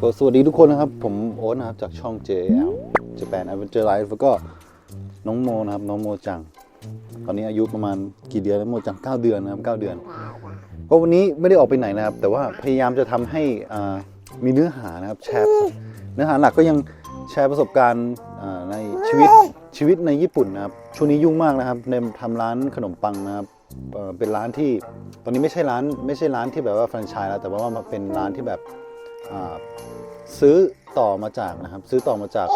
ก็สวัสดีทุกคนนะครับ ผมโอ๊ตนะครับ จากช่อง JL Japan Adventure Life แล้วก็น้องโมนะครับ น้องโมจัง ตอนนี้อายุประมาณกี่เดือนแล้วโมจัง 9 เดือนนะครับ 9 เดือน ก็วันนี้ไม่ได้ออกไปไหนนะครับ แต่ว่าพยายามจะทำให้มีเนื้อหานะครับ แชร์เนื้อหาหลักก็ยังแชร์ประสบการณ์ในชีวิตชีวิตในญี่ปุ่นนะครับ ช่วงนี้ยุ่งมากนะครับในทำร้านขนมปังนะครับเป็นร้านที่ตอนนี้ไม่ใช่ร้านไม่ใช่ร้านที่แบบว่าแฟรนไชส์แล้วแต่ว่ามันเป็นร้านที่แบบ ซื้อต่อมาจากนะครับ ซื้อต่อมาจาก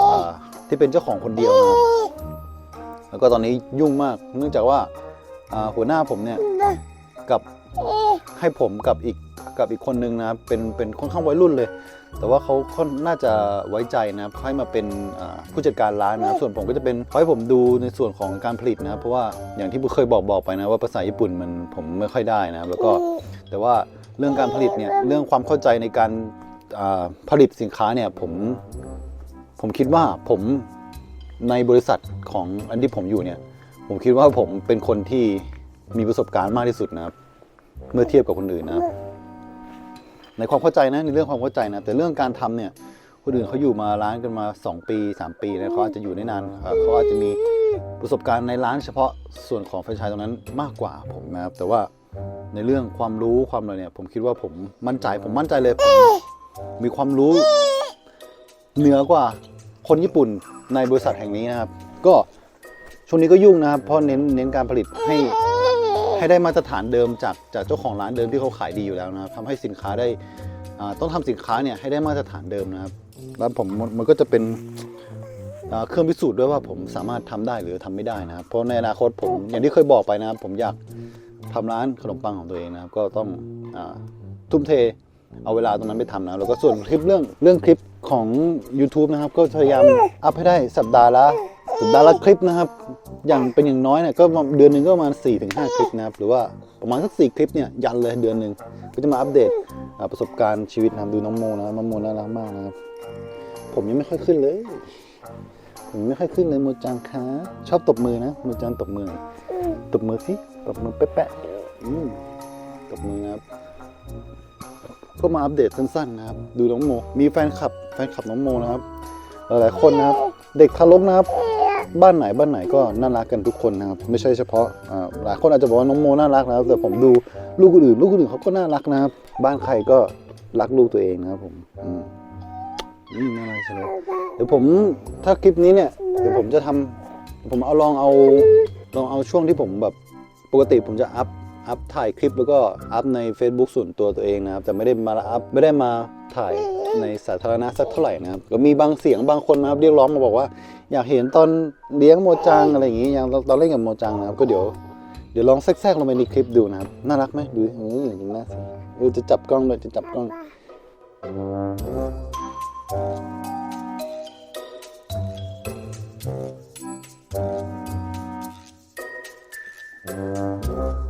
ที่เป็นเจ้าของคนเดียวนะครับแล้วก็ตอนนี้ยุ่งมากเนื่องจากว่าหัวหน้าผมเนี่ยกับให้ผมกับอีกกับอีกคนนึงนะครับเป็นเป็นค่อนข้างวัยรุ่นเลย แต่ว่าเขาเขาน่าจะไว้ใจนะครับให้มาเป็นผู้จัดการร้านนะครับส่วนผมก็จะเป็นให้ผมดูในส่วนของการผลิตนะครับเพราะว่าอย่างที่เคยบอกบอกไปนะว่าภาษาญี่ปุ่นมันผมไม่ค่อยได้นะครับแล้วก็แต่ว่าเรื่องการผลิตเนี่ยเรื่องความเข้าใจในการ ผลิตสินค้าเนี่ยผมผมคิดว่าผมในบริษัทของอันที่ผมอยู่เนี่ย ผมคิดว่าผมเป็นคนที่มีประสบการณ์มากที่สุดนะครับ เมื่อเทียบกับคนอื่นนะครับ ในความเข้าใจนะในเรื่องความเข้าใจนะแต่เรื่องการทำเนี่ยคนอื่นเขาอยู่มาร้านกันมา 2 ปี 3 ปีนะเขาอาจจะอยู่ได้นานเอ่อเขาอาจจะมีประสบการณ์ในร้านเฉพาะส่วนของแฟรนไชส์ตรงนั้นมากกว่าผมนะครับ แต่ว่าในเรื่องความรู้ความอะไรเนี่ย ผมคิดว่าผมมั่นใจผมมั่นใจเลยผม มีความรู้เหนือกว่าคนญี่ปุ่นในบริษัทแห่งนี้นะครับ ก็ช่วงนี้ก็ยุ่งนะครับเพราะเน้นเน้นการผลิตให้ให้ได้มาตรฐานเดิมจากจากเจ้าของร้านเดิมที่เขาขายดีอยู่แล้วนะครับทำให้สินค้าได้ต้องทำสินค้าเนี่ยให้ได้มาตรฐานเดิมนะครับ แล้วผมมันก็จะเป็นเครื่องพิสูจน์ด้วยว่าผมสามารถทำได้หรือทำไม่ได้นะครับ เพราะในอนาคตผมอย่างที่เคยบอกไปนะครับ ผมอยากทำร้านขนมปังของตัวเองนะครับ ก็ต้องอทุ่มเท เอาเวลาตรงนั้นไปทำนะแล้วก็ส่วนคลิปเรื่องเรื่องคลิปของ YouTube นะครับก็พยายามอัพให้ได้สัปดาห์ละสัปดาห์ละคลิปนะครับ อย่างเป็นอย่างน้อยเนี่ยก็เดือนหนึ่งก็ประมาณ 4-5ถึงคลิปนะครับ หรือว่าประมาณสัก4คลิปเนี่ยยันเลยเดือนหนึ่งก็จะมาอัปเดตประสบการณ์ชีวิตนะครับดูน้องโมนะครับน้องโมน่ารักมากนะครับ ผมยังไม่ค่อยขึ้นเลยผมไม่ค่อยขึ้นเลยโมจังคะชอบตบมือนะโมจังตบมือตบมือสิตบมือแปะๆตบมือนะครับ ก็มาอัปเดตสั้นๆนะครับ ดูน้องโม มีแฟนคลับแฟนคลับน้องโมนะครับหลายๆคนนะครับ เด็กทารกนะครับ บ้านไหนบ้านไหนก็น่ารักกันทุกคนนะครับ ไม่ใช่เฉพาะอ่าหลายคนอาจจะบอกว่าน้องโมน่ารักนะครับ แต่ผมดูลูกคนอื่นลูกคนอื่นเขาก็น่ารักนะครับ บ้านใครก็รักลูกตัวเองนะครับผมอืมอืมน่ารักใช่ไหมเดี๋ยวผมถ้าคลิปนี้เนี่ยเดี๋ยวผมจะทำผมเอาลองเอาลองเอาช่วงที่ผมแบบปกติผมจะอัพ อัพถ่ายคลิปแล้วก็อัพใน Facebook ส่วนตัวตัวเองนะครับแต่ไม่ได้มาอัพไม่ได้มาถ่ายในสาธารณะสักเท่าไหร่นะครับก็มีบางเสียงบางคนนะครับเรียกร้องมาบอกว่า อยากเห็นตอนเลี้ยงโมจังอะไรอย่างงี้อย่างตอนเล่นกับโมจังนะครับก็เดี๋ยวเดี๋ยวลองแทรกๆลงไปในคลิปดูนะครับน่ารักไหมดูดิเอออย่างน่าสิเออจะจับกล้องเลยจะจับกล้องให้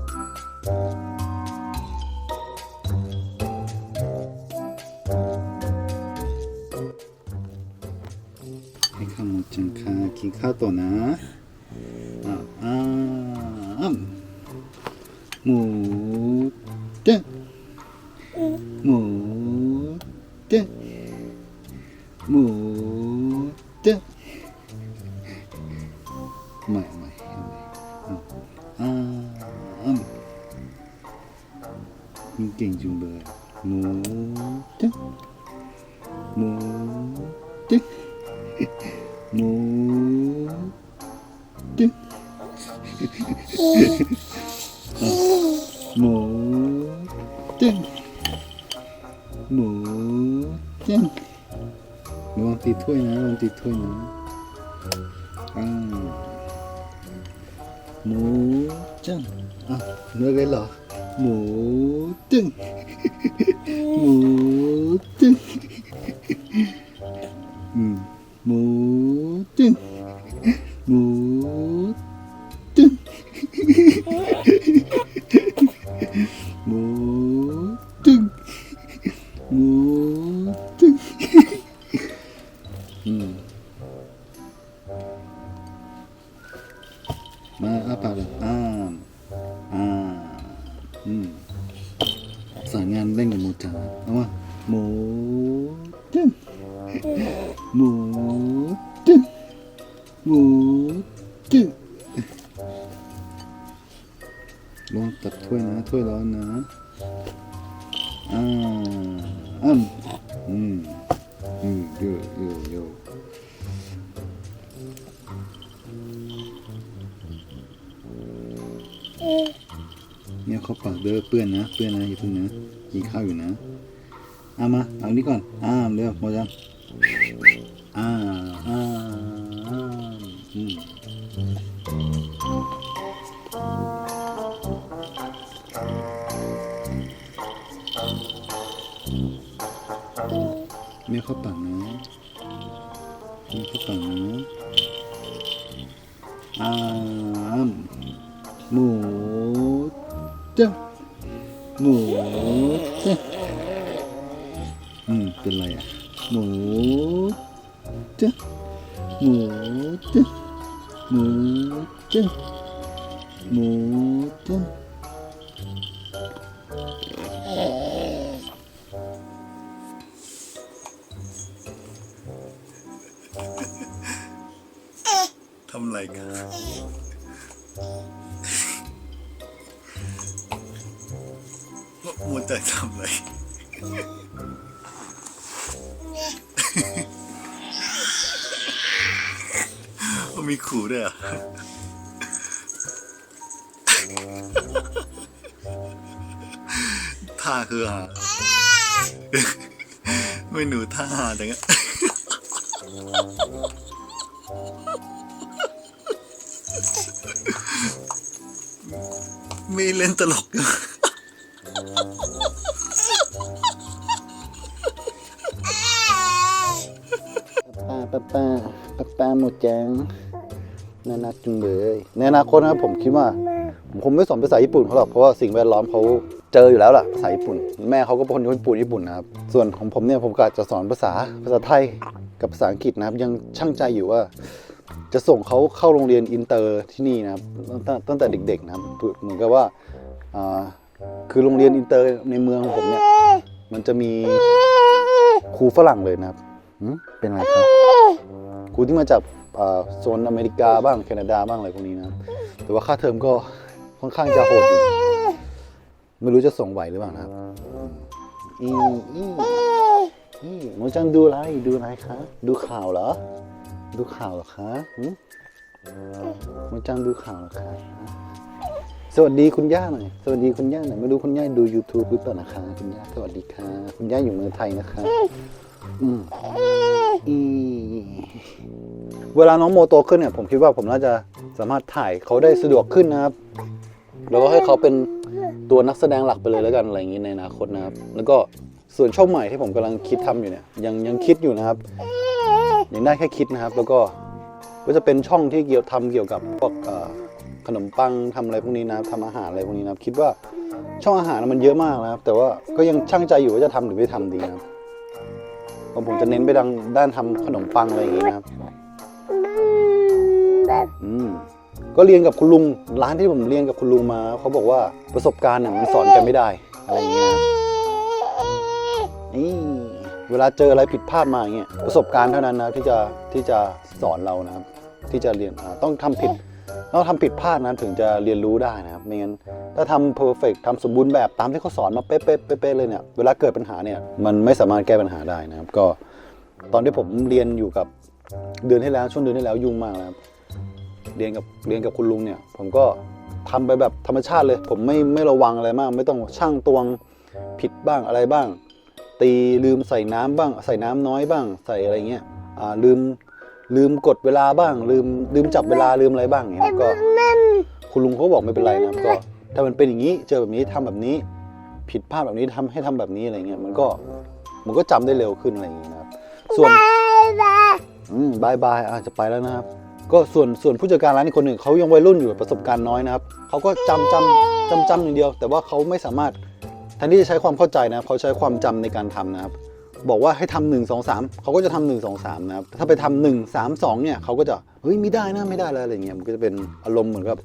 ค่ะกินข้าวต่อนะอ่าอ่าอ้ำหมูเจ๊ะหมูเจ๊ หมูตึ๊งหมูตึ๊งระวังติดถ้วยนะ อ้าปากเลยอ้าอ่าอืมสายงานเล่นกับหมูจ๋าเอามาหมูหมูจึ๊กหมูจึ๊กลองตัดถ้วยนะถ้วยร้อนนะอ่าอืมอืมอืมโยโยโยเนี่ย เขาปากเด้อเปื้อนนะเปื้อนนะอย่าเพิ่งนะกินข้าวอยู่นะเอามาเอานี้ก่อนอ้ามเร็วหมดยังอ่าอ่าอ่าอืมเมียเข้าปากนะเมียเขาปากนะ เป็นไรอะหมูจ้ะหมูจ้ะหมูจ้ะหมูจ้ะทำอะไรกันมัวแต่ทำอะไร มีขู่ด้วยอะท่าคือหาไม่หนูท่าหาจังอะมีเล่นตลกอยู่ป้าป้าป้าป้าป้าหมดแจง น่ารักจังเลยในอนาคตนะครับผมคิดว่า ผมคงไม่สอนภาษาญี่ปุ่นเขาหรอกเพราะว่าสิ่งแวดล้อมเขาเจออยู่แล้วล่ะภาษาญี่ปุ่น แม่เขาก็เป็นคนญี่ปุ่นญี่ปุ่นนะครับส่วนของผมเนี่ยผมก็จะสอนภาษาภาษาไทยกับภาษาอังกฤษนะครับ ยังช่างใจอยู่ว่า จะส่งเขาเข้าโรงเรียนอินเตอร์ที่นี่นะครับตั้งตั้งแต่เด็ก ๆ นะครับเหมือนกับว่าคือโรงเรียนอินเตอร์ในเมืองของผมเนี่ยมันจะมีครูฝรั่งเลยนะครับเป็นไรครับครูที่มาจาก โซนอเมริกาบ้างแคนาดาบ้างอะไรพวกนี้นะครับแต่ว่าค่าเทอมก็ค่อนข้างจะโหดอยู่ไม่รู้จะส่งไหวหรือเปล่านะครับอีอีอีโมจังดูอะไรดูอะไรคะดูข่าวเหรอ ดูข่าวเหรอคะหมโมจังดูข่าวเหรอคะสวัสดีคุณย่าหน่อยสวัสดีคุณย่าหน่อยไม่รู้คุณย่าดู YouTube หรือเปล่านะคะคุณย่าสวัสดีค่ะ คุณย่าอยู่เมืองไทยนะคะ เวลาน้องโมโตขึ้นเนี่ย ผมคิดว่าผมน่าจะสามารถถ่ายเขาได้สะดวกขึ้นนะครับ แล้วก็ให้เขาเป็นตัวนักแสดงหลักไปเลยแล้วกันอะไรอย่างนี้ในอนาคตนะครับ แล้วก็ส่วนช่องใหม่ที่ผมกำลังคิดทำอยู่เนี่ย ยังยังคิดอยู่นะครับ ยังได้แค่คิดนะครับ แล้วก็ก็จะเป็นช่องที่เกี่ยวทำเกี่ยวกับพวกขนมปังทำอะไรพวกนี้นะครับทำอาหารอะไรพวกนี้นะครับ คิดว่าช่องอาหารมันเยอะมากนะครับ แต่ว่าก็ยังช่างใจอยู่ว่าจะทำหรือไม่ทำดีนะครับ เพราะผมจะเน้นไปทางด้านทำขนมปังอะไรอย่างนี้นะครับอืมก็เรียนกับคุณลุงร้านที่ผมเรียนกับคุณลุงมา เขาบอกว่าประสบการณ์เนี่ยมันสอนกันไม่ได้อะไรอย่างเงี้ยนะนี่เวลาเจออะไรผิดพลาดมาอย่างเงี้ยประสบการณ์เท่านั้นนะที่จะที่จะสอนเรานะครับ ที่จะเรียนอ่าต้องทำผิด ต้องทำผิดพลาดนะถึงจะเรียนรู้ได้นะครับไม่งั้นถ้าทำเพอร์เฟกต์ทำสมบูรณ์แบบตามที่เขาสอนมาเป๊ะๆเป๊ะเลยเนี่ยเวลาเกิดปัญหาเนี่ยมันไม่สามารถแก้ปัญหาได้นะครับ ก็ตอนที่ผมเรียนอยู่กับเดือนที่แล้วช่วงเดือนที่แล้วยุ่งมากนะครับเรียนกับเรียนกับคุณลุงเนี่ย ผมก็ทำไปแบบธรรมชาติเลย ผมไม่ไม่ระวังอะไรมาก ไม่ต้องช่างตวงผิดบ้างอะไรบ้าง ตีลืมใส่น้ำบ้าง ใส่น้ำน้อยบ้าง ใส่อะไรเงี้ยลืม ลืมกดเวลาบ้าง ลืมลืมจับเวลาลืมอะไรบ้างเนี่ยก็ คุณลุงเขาบอกไม่เป็นไรนะครับก็ถ้ามันเป็นอย่างนี้เจอแบบนี้ทำแบบนี้ ผิดพลาดแบบนี้ทำให้ทำแบบนี้อะไรเงี้ยมันก็มันก็จำได้เร็วขึ้นอะไรอย่างเงี้ยนะครับ ส่วนอืมบายบายอาจจะไปแล้วนะครับ ก็ส่วนส่วนผู้จัดการร้านอีกคนหนึ่งเขายังวัยรุ่นอยู่ประสบการณ์น้อยนะครับเขาก็จำจำจำจำอย่างเดียว แต่ว่าเขาไม่สามารถแทนที่จะใช้ความเข้าใจนะครับเขาใช้ความจำในการทำนะครับ บอกว่าให้ทำหนึ่งสองสามเขาก็จะทำหนึ่งสองสามนะครับ ถ้าไปทำหนึ่งสามสองเนี่ยเขาก็จะ เฮ้ยไม่ได้นะไม่ได้แล้วอะไรเงี้ย มันก็จะเป็นอารมณ์เหมือนกับ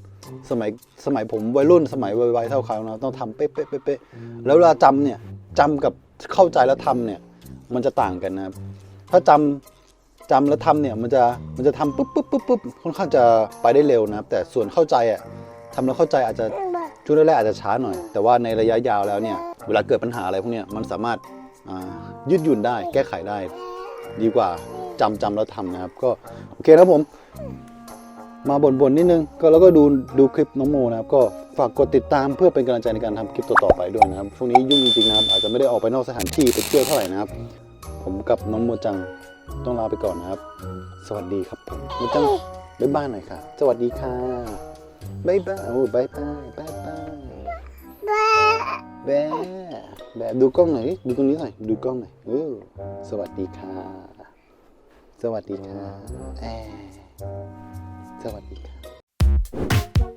สมัยสมัยผมวัยรุ่นสมัยวัยๆเท่าเขานะต้องทำเป๊ะเป๊ะเป๊ะเป๊ะแล้วเวลาจำเนี่ยจำกับเข้าใจแล้วทำเนี่ยมันจะต่างกันนะครับ ถ้าจำจำแล้วทำเนี่ยมันจะมันจะทำปุ๊บปุ๊บปุ๊บปุ๊บค่อนข้างจะไปได้เร็วนะครับ แต่ส่วนเข้าใจอะทำแล้วเข้าใจอาจจะช่วงแรกๆอาจจะช้าหน่อย แต่ว่าในระยะยาวแล้วเนี่ยเวลาเกิดปัญหาอะไรพวกเนี้ยมันสามารถ ยืดหยุ่นได้ แก้ไขได้ ดีกว่าจำจำแล้วทำนะครับ ก็โอเคครับผม มาบ่นๆนนิดนึง ก็แล้วก็ดูดูคลิปน้องโมนะครับ ก็ฝากกดติดตามเพื่อเป็นกำลังใจในการทำคลิปต่อๆไปด้วยนะครับ ช่วงนี้ยุ่งจริงๆนะครับ อาจจะไม่ได้ออกไปนอกสถานที่ไปเที่ยวเท่าไหร่นะครับ ผมกับน้องโมจังต้องลาไปก่อนนะครับ สวัสดีครับผมโมจังบ๊ายบายหน่อยค่ะ สวัสดีค่ะบ๊ายบายโอ้บ๊ายบายบ๊ายบายแบะ แบบดูกล้องหน่อยดิดูตรงนี้หน่อยดูกล้องหน่อยเออสวัสดีค่ะ สวัสดีค่ะแอสวัสดีค่ะ